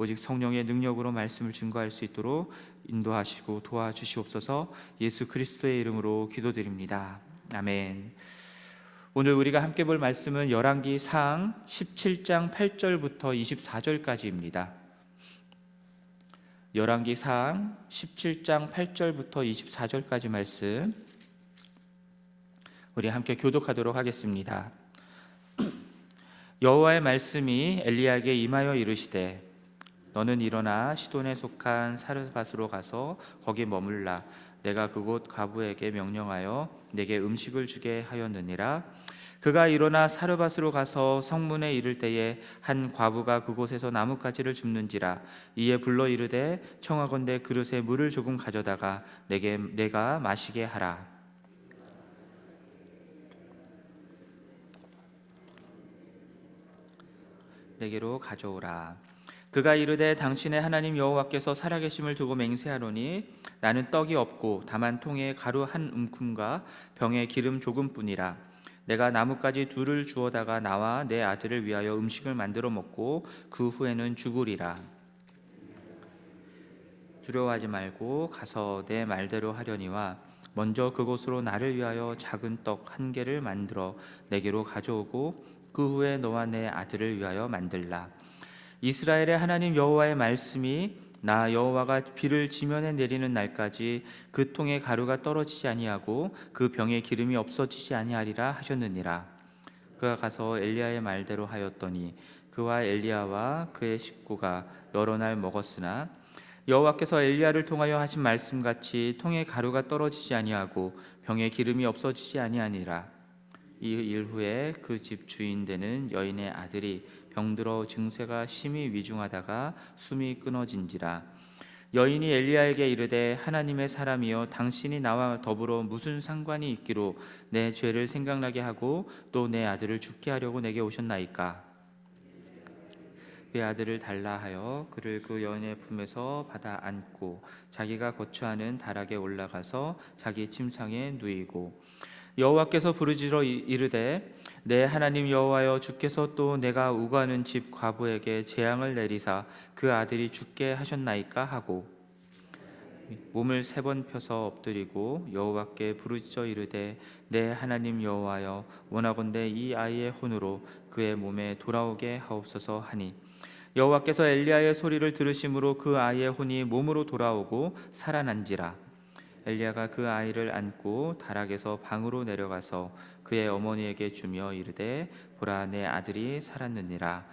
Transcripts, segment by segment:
오직 성령의 능력으로 말씀을 증거할 수 있도록 인도하시고 도와주시옵소서 예수 그리스도의 이름으로 기도드립니다. 아멘. 오늘 우리가 함께 볼 말씀은 열왕기 상 17장 8절부터 24절까지입니다. 열왕기 상 17장 8절부터 24절까지 말씀 우리 함께 교독하도록 하겠습니다. 여호와의 말씀이 엘리야에게 임하여 이르시되 너는 일어나 시돈에 속한 사르밧으로 가서 거기 머물라. 내가 그곳 과부에게 명령하여 내게 음식을 주게 하였느니라. 그가 일어나 사르밧으로 가서 성문에 이를 때에 한 과부가 그곳에서 나뭇가지를 줍는지라. 이에 불러 이르되 청하건대 그릇에 물을 조금 가져다가 내게 내가 마시게 하라. 내게로 가져오라 그가 이르되 당신의 하나님 여호와께서 살아계심을 두고 맹세하노니 나는 떡이 없고 다만 통에 가루 한 움큼과 병에 기름 조금뿐이라. 내가 나뭇가지 둘을 주어다가 나와 내 아들을 위하여 음식을 만들어 먹고 그 후에는 죽으리라. 두려워하지 말고 가서 내 말대로 하려니와 먼저 그곳으로 나를 위하여 작은 떡 한 개를 만들어 내게로 가져오고 그 후에 너와 내 아들을 위하여 만들라 이스라엘의 하나님 여호와의 말씀이 나 여호와가 비를 지면에 내리는 날까지 그 통에 가루가 떨어지지 아니하고 그 병에 기름이 없어지지 아니하리라 하셨느니라. 그가 가서 엘리야의 말대로 하였더니 그와 엘리야와 그의 식구가 여러 날 먹었으나 여호와께서 엘리야를 통하여 하신 말씀 같이 통에 가루가 떨어지지 아니하고 병에 기름이 없어지지 아니하니라. 이 일 후에 그 집 주인 되는 여인의 아들이 병들어 증세가 심히 위중하다가 숨이 끊어진지라. 여인이 엘리야에게 이르되 하나님의 사람이여 당신이 나와 더불어 무슨 상관이 있기로 내 죄를 생각나게 하고 또 내 아들을 죽게 하려고 내게 오셨나이까? 그의 아들을 달라 하여 그를 그 여인의 품에서 받아 안고 자기가 거처하는 다락에 올라가서 자기 침상에 누이고 여호와께서 부르짖어 이- 이르되 내 하나님 여호와여 주께서 또 내가 우가는 집 과부에게 재앙을 내리사 그 아들이 죽게 하셨나이까 하고 몸을 세 번 펴서 엎드리고 여호와께 부르짖어 이르되 내 하나님 여호와여 원하건대 이 아이의 혼으로 그의 몸에 돌아오게 하옵소서 하니 여호와께서 엘리야의 소리를 들으심으로 그 아이의 혼이 몸으로 돌아오고 살아난지라 엘리야가 그 아이를 안고 다락에서 방으로 내려가서 그의 어머니에게 주며 이르되 보라 내 아들이 살았느니라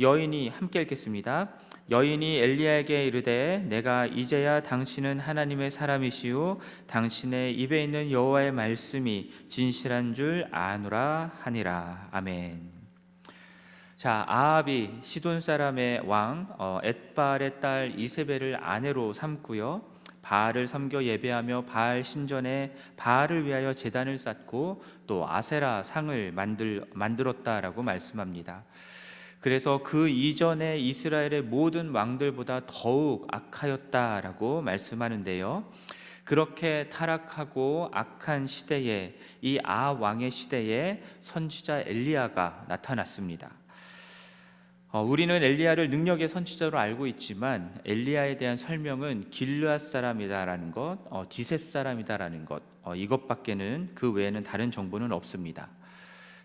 여인이 함께 읽겠습니다. 여인이 엘리야에게 이르되 내가 이제야 당신은 하나님의 사람이시요 당신의 입에 있는 여호와의 말씀이 진실한 줄 아노라 하니라 아멘. 자 아합이 시돈 사람의 왕 어, 엣발의 딸 이세벨을 아내로 삼고요. 바알을 섬겨 예배하며 바알 신전에 바알을 위하여 제단을 쌓고 또 아세라 상을 만들 만들었다라고 말씀합니다. 그래서 그 이전에 이스라엘의 모든 왕들보다 더욱 악하였다라고 말씀하는데요. 그렇게 타락하고 악한 시대에 이 아 왕의 시대에 선지자 엘리야가 나타났습니다. 어, 우리는 엘리야를 능력의 선지자로 알고 있지만 엘리야에 대한 설명은 길르앗 사람이다라는 것, 어, 디셉 사람이다라는 것 어, 이것밖에는 그 외에는 다른 정보는 없습니다.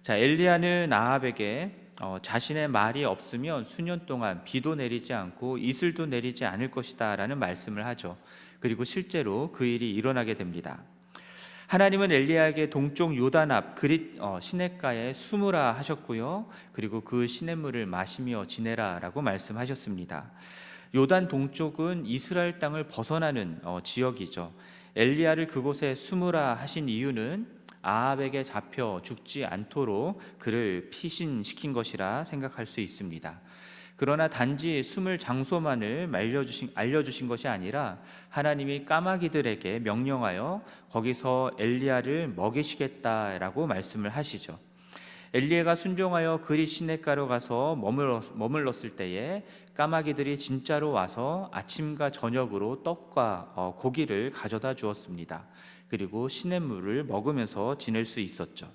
자 엘리야는 아합에게 어, 자신의 말이 없으면 수년 동안 비도 내리지 않고 이슬도 내리지 않을 것이다라는 말씀을 하죠. 그리고 실제로 그 일이 일어나게 됩니다. 하나님은 엘리야에게 동쪽 요단 앞 그릿 어, 시냇가에 숨으라 하셨고요. 그리고 그 시냇물을 마시며 지내라라고 말씀하셨습니다. 요단 동쪽은 이스라엘 땅을 벗어나는 어, 지역이죠. 엘리야를 그곳에 숨으라 하신 이유는 아합에게 잡혀 죽지 않도록 그를 피신시킨 것이라 생각할 수 있습니다. 그러나 단지 숨을 장소만을 말려주신, 알려주신 것이 아니라 하나님이 까마귀들에게 명령하여 거기서 엘리야를 먹이시겠다라고 말씀을 하시죠. 엘리야가 순종하여 그리 시냇가로 가서 머물렀, 머물렀을 때에 까마귀들이 진짜로 와서 아침과 저녁으로 떡과 어, 고기를 가져다 주었습니다. 그리고 시냇물을 먹으면서 지낼 수 있었죠.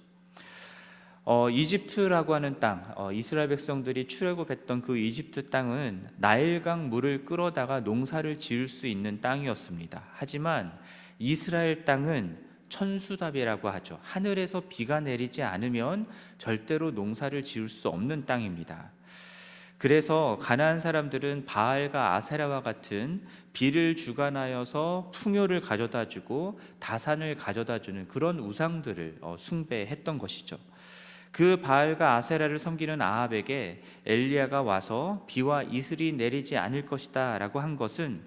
어, 이집트라고 하는 땅, 어, 이스라엘 백성들이 출애굽했던 그 이집트 땅은 나일강 물을 끌어다가 농사를 지을 수 있는 땅이었습니다. 하지만 이스라엘 땅은 천수답이라고 하죠. 하늘에서 비가 내리지 않으면 절대로 농사를 지을 수 없는 땅입니다. 그래서 가나안 사람들은 바알과 아세라와 같은 비를 주관하여서 풍요를 가져다 주고 다산을 가져다 주는 그런 우상들을 어, 숭배했던 것이죠. 그 바알과 아세라를 섬기는 아합에게 엘리야가 와서 비와 이슬이 내리지 않을 것이다라고 한 것은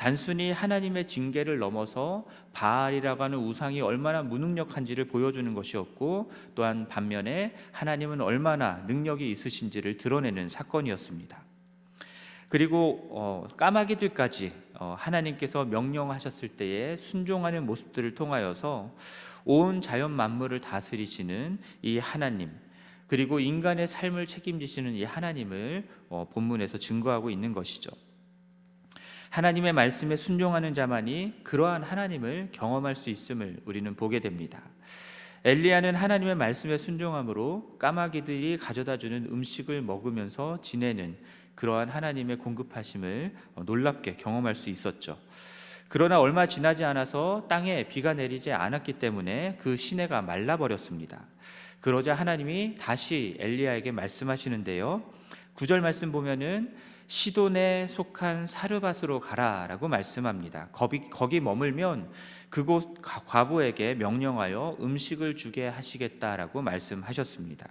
단순히 하나님의 징계를 넘어서 바알이라고 하는 우상이 얼마나 무능력한지를 보여주는 것이었고 또한 반면에 하나님은 얼마나 능력이 있으신지를 드러내는 사건이었습니다. 그리고 어, 까마귀들까지 어, 하나님께서 명령하셨을 때에 순종하는 모습들을 통하여서 온 자연 만물을 다스리시는 이 하나님 그리고 인간의 삶을 책임지시는 이 하나님을 어, 본문에서 증거하고 있는 것이죠. 하나님의 말씀에 순종하는 자만이 그러한 하나님을 경험할 수 있음을 우리는 보게 됩니다. 엘리야는 하나님의 말씀에 순종함으로 까마귀들이 가져다 주는 음식을 먹으면서 지내는 그러한 하나님의 공급하심을 놀랍게 경험할 수 있었죠. 그러나 얼마 지나지 않아서 땅에 비가 내리지 않았기 때문에 그 시내가 말라버렸습니다. 그러자 하나님이 다시 엘리야에게 말씀하시는데요. 구절 말씀 보면은 시돈에 속한 사르밧으로 가라라고 말씀합니다. 거기, 거기 머물면 그곳 과부에게 명령하여 음식을 주게 하시겠다라고 말씀하셨습니다.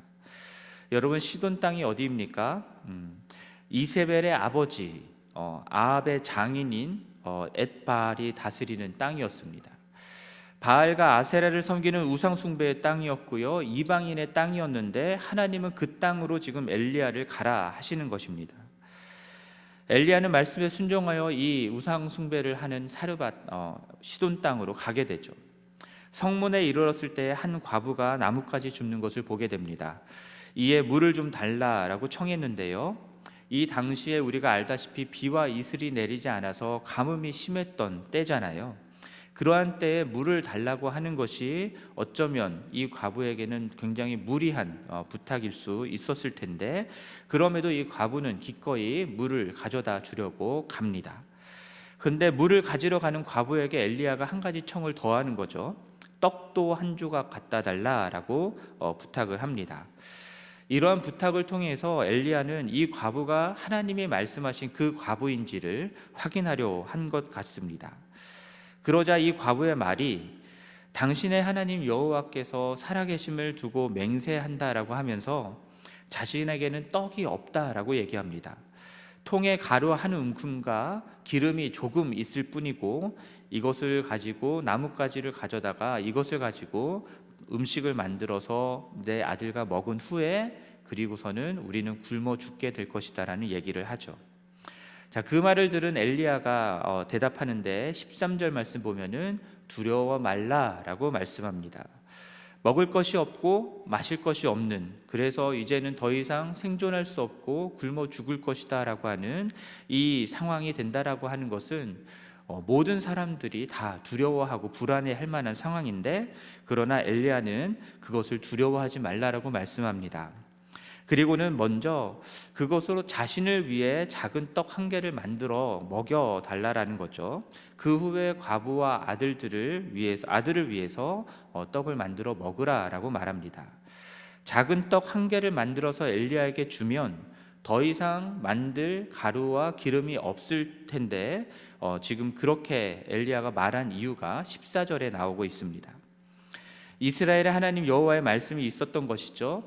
여러분 시돈 땅이 어디입니까? 음, 이세벨의 아버지 어, 아합의 장인인 어, 엣발이 다스리는 땅이었습니다. 바알과 아세라를 섬기는 우상 숭배의 땅이었고요. 이방인의 땅이었는데 하나님은 그 땅으로 지금 엘리야를 가라 하시는 것입니다. 엘리야는 말씀에 순종하여 이 우상 숭배를 하는 사르밧 어, 시돈 땅으로 가게 되죠. 성문에 이르렀을 때 한 과부가 나뭇가지 줍는 것을 보게 됩니다. 이에 물을 좀 달라라고 청했는데요. 이 당시에 우리가 알다시피 비와 이슬이 내리지 않아서 가뭄이 심했던 때잖아요. 그러한 때에 물을 달라고 하는 것이 어쩌면 이 과부에게는 굉장히 무리한 어, 부탁일 수 있었을 텐데 그럼에도 이 과부는 기꺼이 물을 가져다 주려고 갑니다. 근데 물을 가지러 가는 과부에게 엘리야가 한 가지 청을 더하는 거죠. 떡도 한 조각 갖다 달라라고 어, 부탁을 합니다. 이러한 부탁을 통해서 엘리야는 이 과부가 하나님이 말씀하신 그 과부인지를 확인하려 한 것 같습니다. 그러자 이 과부의 말이 당신의 하나님 여호와께서 살아계심을 두고 맹세한다라고 하면서 자신에게는 떡이 없다라고 얘기합니다. 통에 가루 한 움큼과 기름이 조금 있을 뿐이고 이것을 가지고 나뭇가지를 가져다가 이것을 가지고 음식을 만들어서 내 아들과 먹은 후에 그리고서는 우리는 굶어 죽게 될 것이다라는 얘기를 하죠. 자, 그 말을 들은 엘리야가 어, 대답하는데 13절 말씀 보면은 두려워 말라라고 말씀합니다. 먹을 것이 없고 마실 것이 없는 그래서 이제는 더 이상 생존할 수 없고 굶어 죽을 것이다라고 하는 이 상황이 된다라고 하는 것은 어, 모든 사람들이 다 두려워하고 불안해할 만한 상황인데 그러나 엘리야는 그것을 두려워하지 말라라고 말씀합니다. 그리고는 먼저 그것으로 자신을 위해 작은 떡 한 개를 만들어 먹여 달라라는 거죠. 그 후에 과부와 아들들을 위해서 아들을 위해서 어, 떡을 만들어 먹으라라고 말합니다. 작은 떡 한 개를 만들어서 엘리야에게 주면 더 이상 만들 가루와 기름이 없을 텐데 어, 지금 그렇게 엘리야가 말한 이유가 14절에 나오고 있습니다. 이스라엘의 하나님 여호와의 말씀이 있었던 것이죠.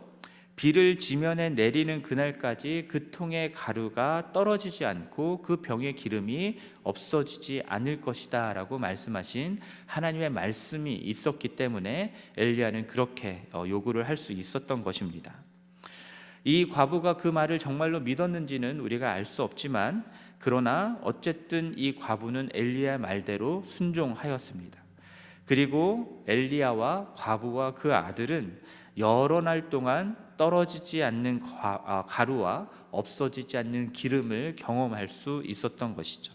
비를 지면에 내리는 그날까지 그 통의 가루가 떨어지지 않고 그 병의 기름이 없어지지 않을 것이다라고 말씀하신 하나님의 말씀이 있었기 때문에 엘리야는 그렇게 어, 요구를 할 수 있었던 것입니다. 이 과부가 그 말을 정말로 믿었는지는 우리가 알 수 없지만 그러나 어쨌든 이 과부는 엘리야 말대로 순종하였습니다. 그리고 엘리야와 과부와 그 아들은 여러 날 동안 떨어지지 않는 아, 가루와 없어지지 않는 기름을 경험할 수 있었던 것이죠.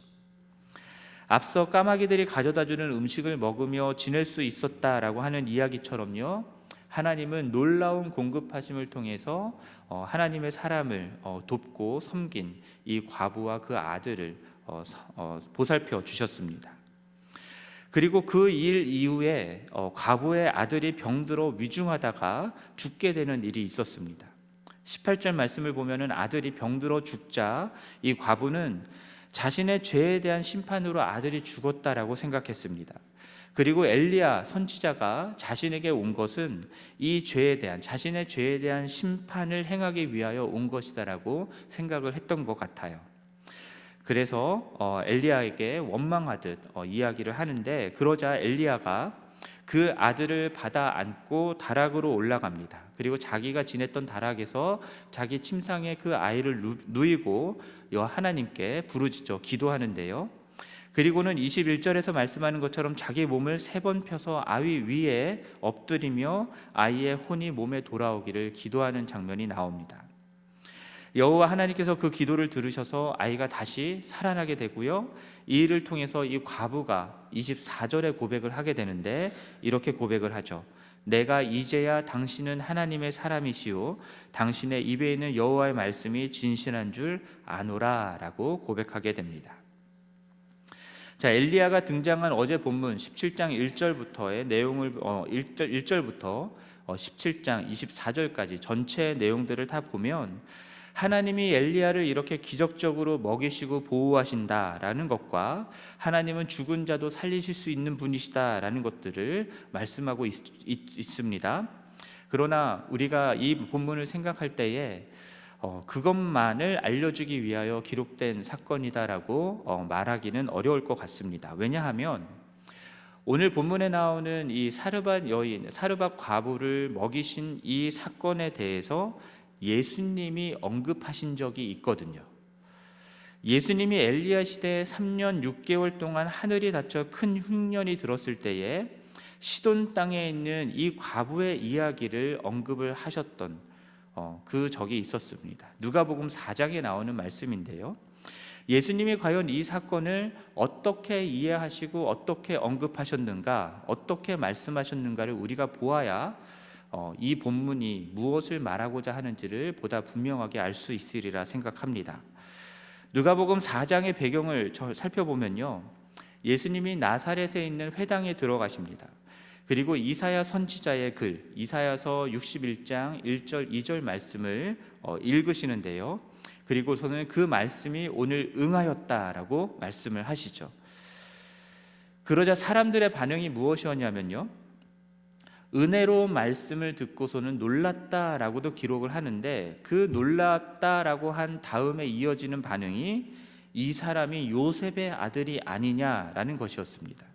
앞서 까마귀들이 가져다 주는 음식을 먹으며 지낼 수 있었다라고 하는 이야기처럼요. 하나님은 놀라운 공급하심을 통해서 어, 하나님의 사람을 어, 돕고 섬긴 이 과부와 그 아들을 어, 보살펴 주셨습니다. 그리고 그 일 이후에 어, 과부의 아들이 병들어 위중하다가 죽게 되는 일이 있었습니다. 18절 말씀을 보면은 아들이 병들어 죽자 이 과부는 자신의 죄에 대한 심판으로 아들이 죽었다라고 생각했습니다. 그리고 엘리야 선지자가 자신에게 온 것은 이 죄에 대한 자신의 죄에 대한 심판을 행하기 위하여 온 것이다라고 생각을 했던 것 같아요. 그래서 어, 엘리야에게 원망하듯 어, 이야기를 하는데 그러자 엘리야가 그 아들을 받아 안고 다락으로 올라갑니다. 그리고 자기가 지냈던 다락에서 자기 침상에 그 아이를 누- 누이고 여 하나님께 부르짖어 기도하는데요. 그리고는 21절에서 말씀하는 것처럼 자기 몸을 세 번 펴서 아위 위에 엎드리며 아이의 혼이 몸에 돌아오기를 기도하는 장면이 나옵니다. 여호와 하나님께서 그 기도를 들으셔서 아이가 다시 살아나게 되고요. 이 일을 통해서 이 과부가 24절에 고백을 하게 되는데 이렇게 고백을 하죠. 내가 이제야 당신은 하나님의 사람이시오 당신의 입에 있는 여호와의 말씀이 진실한 줄 아노라라고 고백하게 됩니다. 자, 엘리야가 등장한 어제 본문 17장 1절부터의 내용을 어, 1절 1절부터 어, 17장 24절까지 전체 내용들을 다 보면 하나님이 엘리야를 이렇게 기적적으로 먹이시고 보호하신다라는 것과 하나님은 죽은 자도 살리실 수 있는 분이시다라는 것들을 말씀하고 있, 있, 습니다. 그러나 우리가 이 본문을 생각할 때에 어, 그것만을 알려주기 위하여 기록된 사건이다라고 어, 말하기는 어려울 것 같습니다. 왜냐하면 오늘 본문에 나오는 이 사르밧 여인, 사르밧 과부를 먹이신 이 사건에 대해서 예수님이 언급하신 적이 있거든요. 예수님이 엘리야 시대에 3년 6개월 동안 하늘이 닫혀 큰 흉년이 들었을 때에 시돈 땅에 있는 이 과부의 이야기를 언급을 하셨던 어, 그 적이 있었습니다. 누가복음 4장에 나오는 말씀인데요. 예수님이 과연 이 사건을 어떻게 이해하시고 어떻게 언급하셨는가, 어떻게 말씀하셨는가를 우리가 보아야 어, 이 본문이 무엇을 말하고자 하는지를 보다 분명하게 알 수 있으리라 생각합니다. 누가복음 4장의 배경을 저- 살펴보면요. 예수님이 나사렛에 있는 회당에 들어가십니다. 그리고 이사야 선지자의 글, 이사야서 61장 1절 2절 말씀을 어, 읽으시는데요. 그리고서는 그 말씀이 오늘 응하였다라고 말씀을 하시죠. 그러자 사람들의 반응이 무엇이었냐면요. 은혜로운 말씀을 듣고서는 놀랐다라고도 기록을 하는데 그 놀랍다라고 한 다음에 이어지는 반응이 이 사람이 요셉의 아들이 아니냐라는 것이었습니다.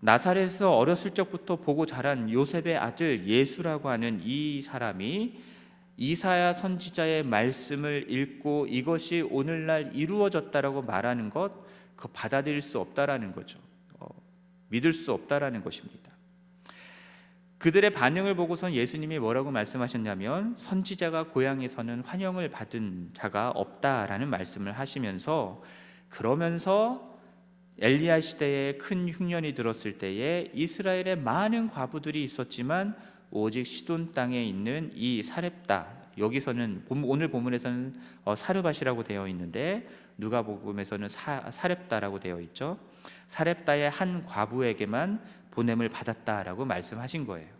나사렛에서 어렸을 적부터 보고 자란 요셉의 아들 예수라고 하는 이 사람이 이사야 선지자의 말씀을 읽고 이것이 오늘날 이루어졌다라고 말하는 것, 그 받아들일 수 없다라는 거죠. 어, 믿을 수 없다라는 것입니다. 그들의 반응을 보고선 예수님이 뭐라고 말씀하셨냐면 선지자가 고향에서는 환영을 받은 자가 없다라는 말씀을 하시면서 그러면서 엘리야 시대에 큰 흉년이 들었을 때에 이스라엘에 많은 과부들이 있었지만 오직 시돈 땅에 있는 이 사렙다 여기서는 본- 오늘 본문에서는 어, 사르밧이라고 되어 있는데 누가복음에서는 사, 사렙다라고 되어 있죠. 사렙다의 한 과부에게만 보냄을 받았다라고 말씀하신 거예요.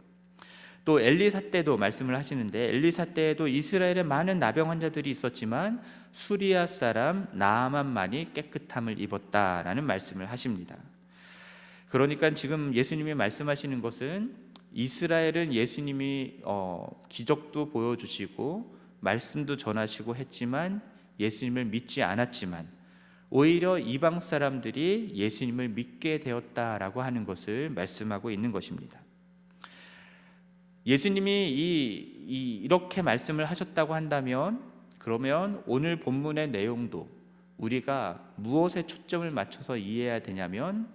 또 엘리사 때도 말씀을 하시는데 엘리사 때에도 이스라엘에 많은 나병 환자들이 있었지만 수리아 사람 나아만만이 깨끗함을 입었다라는 말씀을 하십니다. 그러니까 지금 예수님이 말씀하시는 것은 이스라엘은 예수님이 어, 기적도 보여주시고 말씀도 전하시고 했지만 예수님을 믿지 않았지만 오히려 이방 사람들이 예수님을 믿게 되었다라고 하는 것을 말씀하고 있는 것입니다. 예수님이 이, 이 이렇게 말씀을 하셨다고 한다면 그러면 오늘 본문의 내용도 우리가 무엇에 초점을 맞춰서 이해해야 되냐면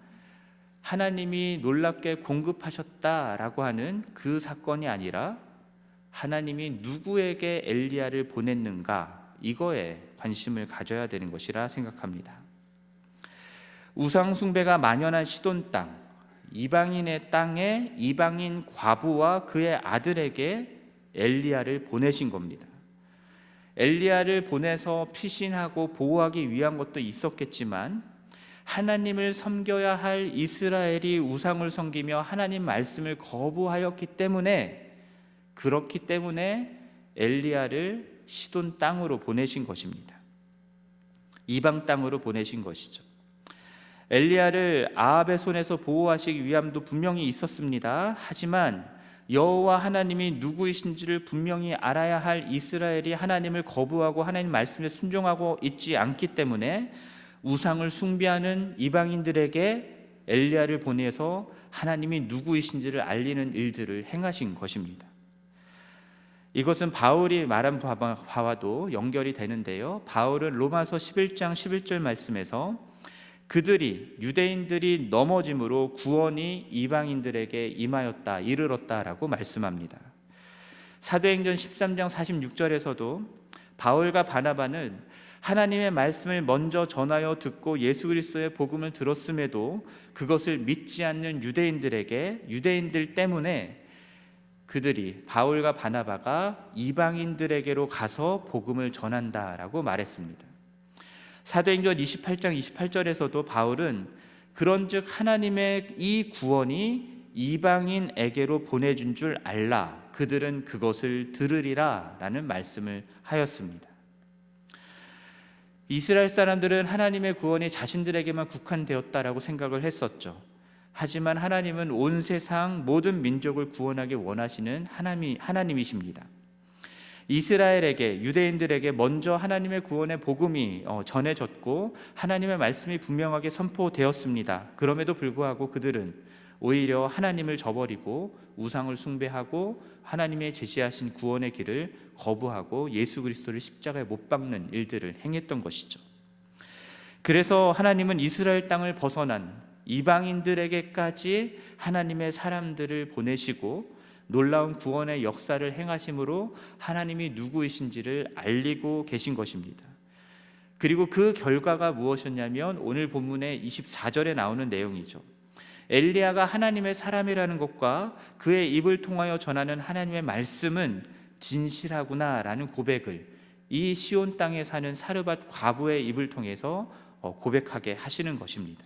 하나님이 놀랍게 공급하셨다라고 하는 그 사건이 아니라 하나님이 누구에게 엘리야를 보냈는가 이거에 관심을 가져야 되는 것이라 생각합니다. 우상 숭배가 만연한 시돈 땅 이방인의 땅에 이방인 과부와 그의 아들에게 엘리야를 보내신 겁니다. 엘리야를 보내서 피신하고 보호하기 위한 것도 있었겠지만 하나님을 섬겨야 할 이스라엘이 우상을 섬기며 하나님 말씀을 거부하였기 때문에 그렇기 때문에 엘리야를 시돈 땅으로 보내신 것입니다. 이방 땅으로 보내신 것이죠. 엘리야를 아합의 손에서 보호하시기 위함도 분명히 있었습니다. 하지만 여호와 하나님이 누구이신지를 분명히 알아야 할 이스라엘이 하나님을 거부하고 하나님 말씀에 순종하고 있지 않기 때문에 우상을 숭배하는 이방인들에게 엘리야를 보내서 하나님이 누구이신지를 알리는 일들을 행하신 것입니다. 이것은 바울이 말한 바와도 연결이 되는데요. 바울은 로마서 11장 11절 말씀에서 그들이 유대인들이 넘어짐으로 구원이 이방인들에게 임하였다 이르렀다라고 말씀합니다. 사도행전 13장 46절에서도 바울과 바나바는 하나님의 말씀을 먼저 전하여 듣고 예수 그리스도의 복음을 들었음에도 그것을 믿지 않는 유대인들에게 유대인들 때문에 그들이 바울과 바나바가 이방인들에게로 가서 복음을 전한다라고 말했습니다. 사도행전 28장 28절에서도 바울은 그런즉 하나님의 이 구원이 이방인에게로 보내준 줄 알라 그들은 그것을 들으리라라는 말씀을 하였습니다. 이스라엘 사람들은 하나님의 구원이 자신들에게만 국한되었다라고 생각을 했었죠. 하지만 하나님은 온 세상 모든 민족을 구원하기 원하시는 하나님, 하나님이십니다. 이스라엘에게 유대인들에게 먼저 하나님의 구원의 복음이 어, 전해졌고 하나님의 말씀이 분명하게 선포되었습니다. 그럼에도 불구하고 그들은 오히려 하나님을 저버리고 우상을 숭배하고 하나님의 제시하신 구원의 길을 거부하고 예수 그리스도를 십자가에 못 박는 일들을 행했던 것이죠. 그래서 하나님은 이스라엘 땅을 벗어난 이방인들에게까지 하나님의 사람들을 보내시고 놀라운 구원의 역사를 행하심으로 하나님이 누구이신지를 알리고 계신 것입니다. 그리고 그 결과가 무엇이었냐면 오늘 본문의 24절에 나오는 내용이죠. 엘리야가 하나님의 사람이라는 것과 그의 입을 통하여 전하는 하나님의 말씀은 진실하구나라는 고백을 이 시온 땅에 사는 사르밧 과부의 입을 통해서 어, 고백하게 하시는 것입니다.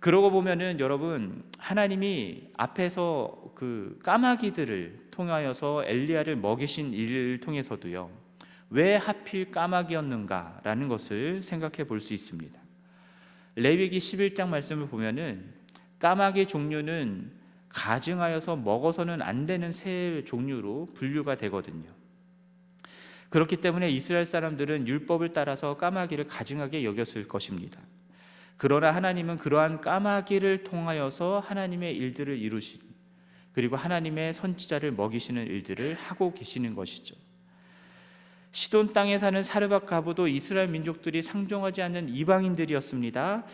그러고 보면은 여러분 하나님이 앞에서 그 까마귀들을 통하여서 엘리야를 먹이신 일을 통해서도요. 왜 하필 까마귀였는가라는 것을 생각해 볼 수 있습니다. 레위기 11장 말씀을 보면은 까마귀 종류는 가증하여서 먹어서는 안 되는 새 종류로 분류가 되거든요. 그렇기 때문에 이스라엘 사람들은 율법을 따라서 까마귀를 가증하게 여겼을 것입니다. 그러나 하나님은 그러한 까마귀를 통하여서 하나님의 일들을 이루신 그리고 하나님의 선지자를 먹이시는 일들을 하고 계시는 것이죠. 시돈 땅에 사는 사르밧 가부도 이스라엘 민족들이 상종하지 않는 이방인들이었습니다.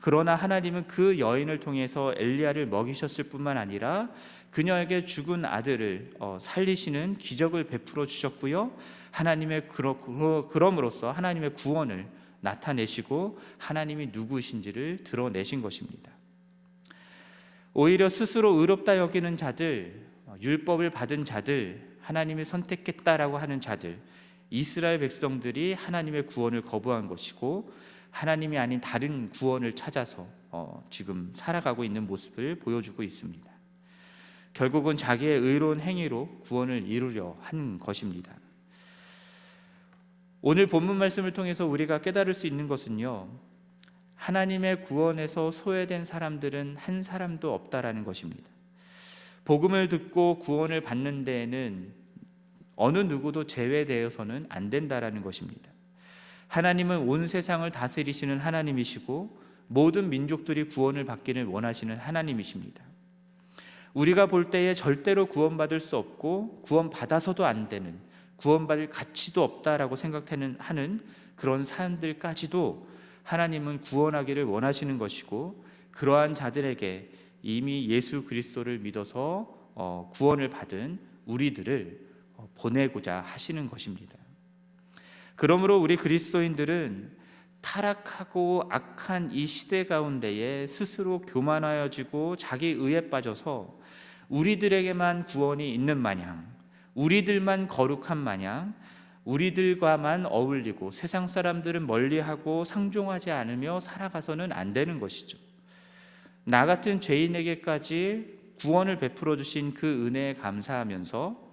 그러나 하나님은 그 여인을 통해서 엘리야를 먹이셨을 뿐만 아니라 그녀에게 죽은 아들을 어, 살리시는 기적을 베풀어 주셨고요. 하나님의 그럼으로써 하나님의 구원을 나타내시고 하나님이 누구신지를 드러내신 것입니다. 오히려 스스로 의롭다 여기는 자들, 율법을 받은 자들, 하나님이 선택했다라고 하는 자들, 이스라엘 백성들이 하나님의 구원을 거부한 것이고 하나님이 아닌 다른 구원을 찾아서 어, 지금 살아가고 있는 모습을 보여주고 있습니다. 결국은 자기의 의로운 행위로 구원을 이루려 한 것입니다. 오늘 본문 말씀을 통해서 우리가 깨달을 수 있는 것은요. 하나님의 구원에서 소외된 사람들은 한 사람도 없다라는 것입니다. 복음을 듣고 구원을 받는 데에는 어느 누구도 제외되어서는 안 된다라는 것입니다. 하나님은 온 세상을 다스리시는 하나님이시고 모든 민족들이 구원을 받기를 원하시는 하나님이십니다. 우리가 볼 때에 절대로 구원받을 수 없고 구원받아서도 안 되는 구원받을 가치도 없다라고 생각하는 하는 그런 사람들까지도 하나님은 구원하기를 원하시는 것이고 그러한 자들에게 이미 예수 그리스도를 믿어서 어, 구원을 받은 우리들을 어, 보내고자 하시는 것입니다. 그러므로 우리 그리스도인들은 타락하고 악한 이 시대 가운데에 스스로 교만하여지고 자기 의에 빠져서 우리들에게만 구원이 있는 마냥 우리들만 거룩한 마냥 우리들과만 어울리고 세상 사람들은 멀리하고 상종하지 않으며 살아가서는 안 되는 것이죠. 나 같은 죄인에게까지 구원을 베풀어 주신 그 은혜에 감사하면서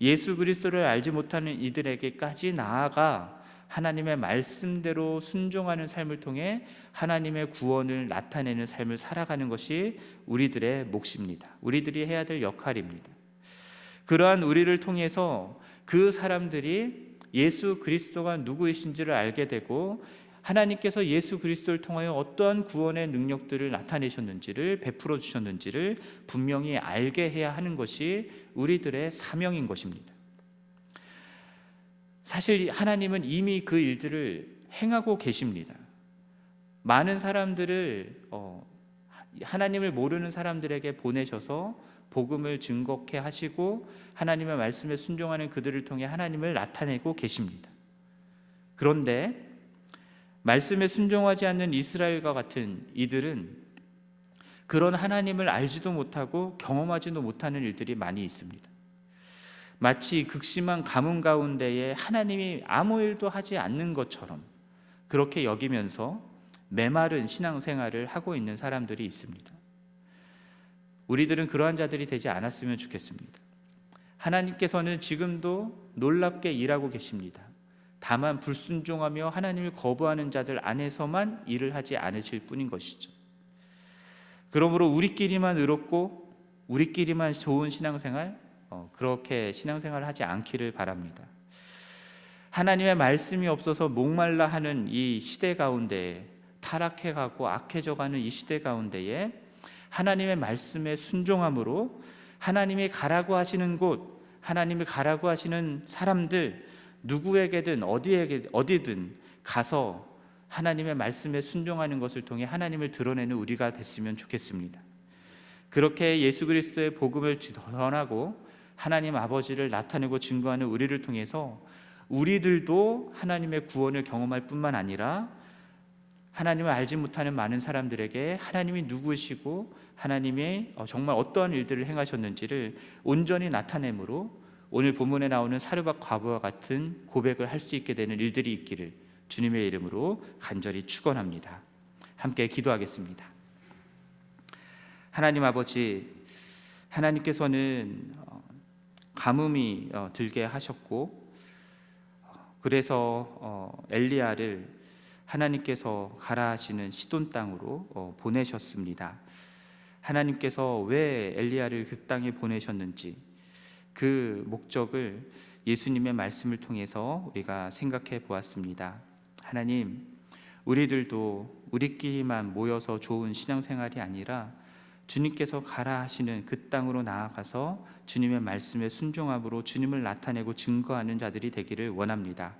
예수 그리스도를 알지 못하는 이들에게까지 나아가 하나님의 말씀대로 순종하는 삶을 통해 하나님의 구원을 나타내는 삶을 살아가는 것이 우리들의 몫입니다. 우리들이 해야 될 역할입니다. 그러한 우리를 통해서 그 사람들이 예수 그리스도가 누구이신지를 알게 되고 하나님께서 예수 그리스도를 통하여 어떠한 구원의 능력들을 나타내셨는지를 베풀어 주셨는지를 분명히 알게 해야 하는 것이 우리들의 사명인 것입니다. 사실 하나님은 이미 그 일들을 행하고 계십니다. 많은 사람들을 어, 하나님을 모르는 사람들에게 보내셔서 복음을 증거케 하시고 하나님의 말씀에 순종하는 그들을 통해 하나님을 나타내고 계십니다. 그런데 말씀에 순종하지 않는 이스라엘과 같은 이들은 그런 하나님을 알지도 못하고 경험하지도 못하는 일들이 많이 있습니다. 마치 극심한 가뭄 가운데에 하나님이 아무 일도 하지 않는 것처럼 그렇게 여기면서 메마른 신앙생활을 하고 있는 사람들이 있습니다. 우리들은 그러한 자들이 되지 않았으면 좋겠습니다. 하나님께서는 지금도 놀랍게 일하고 계십니다. 다만 불순종하며 하나님을 거부하는 자들 안에서만 일을 하지 않으실 뿐인 것이죠. 그러므로 우리끼리만 의롭고 우리끼리만 좋은 신앙생활 어, 그렇게 신앙생활을 하지 않기를 바랍니다. 하나님의 말씀이 없어서 목말라 하는 이 시대 가운데 타락해 가고 악해져 가는 이 시대 가운데에 하나님의 말씀에 순종함으로 하나님이 가라고 하시는 곳, 하나님이 가라고 하시는 사람들 누구에게든 어디에게 어디든 가서 하나님의 말씀에 순종하는 것을 통해 하나님을 드러내는 우리가 됐으면 좋겠습니다. 그렇게 예수 그리스도의 복음을 전하고 하나님 아버지를 나타내고 증거하는 우리를 통해서 우리들도 하나님의 구원을 경험할 뿐만 아니라 하나님을 알지 못하는 많은 사람들에게 하나님이 누구시고 하나님의 어, 정말 어떠한 일들을 행하셨는지를 온전히 나타내므로 오늘 본문에 나오는 사르밧 과부와 같은 고백을 할 수 있게 되는 일들이 있기를 주님의 이름으로 간절히 축원합니다. 함께 기도하겠습니다. 하나님 아버지 하나님께서는 어, 가뭄이 어, 들게 하셨고 그래서 어, 엘리야를 하나님께서 가라 하시는 시돈 땅으로 어, 보내셨습니다. 하나님께서 왜 엘리야를 그 땅에 보내셨는지 그 목적을 예수님의 말씀을 통해서 우리가 생각해 보았습니다. 하나님, 우리들도 우리끼리만 모여서 좋은 신앙생활이 아니라 주님께서 가라 하시는 그 땅으로 나아가서 주님의 말씀에 순종함으로 주님을 나타내고 증거하는 자들이 되기를 원합니다.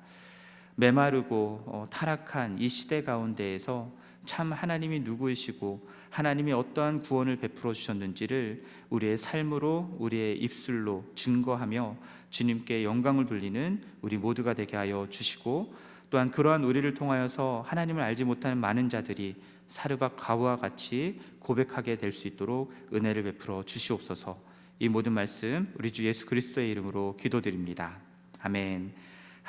메마르고 어, 타락한 이 시대 가운데에서 참 하나님이 누구이시고 하나님이 어떠한 구원을 베풀어 주셨는지를 우리의 삶으로 우리의 입술로 증거하며 주님께 영광을 돌리는 우리 모두가 되게 하여 주시고 또한 그러한 우리를 통하여서 하나님을 알지 못하는 많은 자들이 사르밧 가우와 같이 고백하게 될 수 있도록 은혜를 베풀어 주시옵소서. 이 모든 말씀 우리 주 예수 그리스도의 이름으로 기도드립니다. 아멘.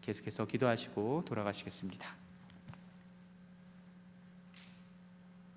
계속해서 기도하시고 돌아가시겠습니다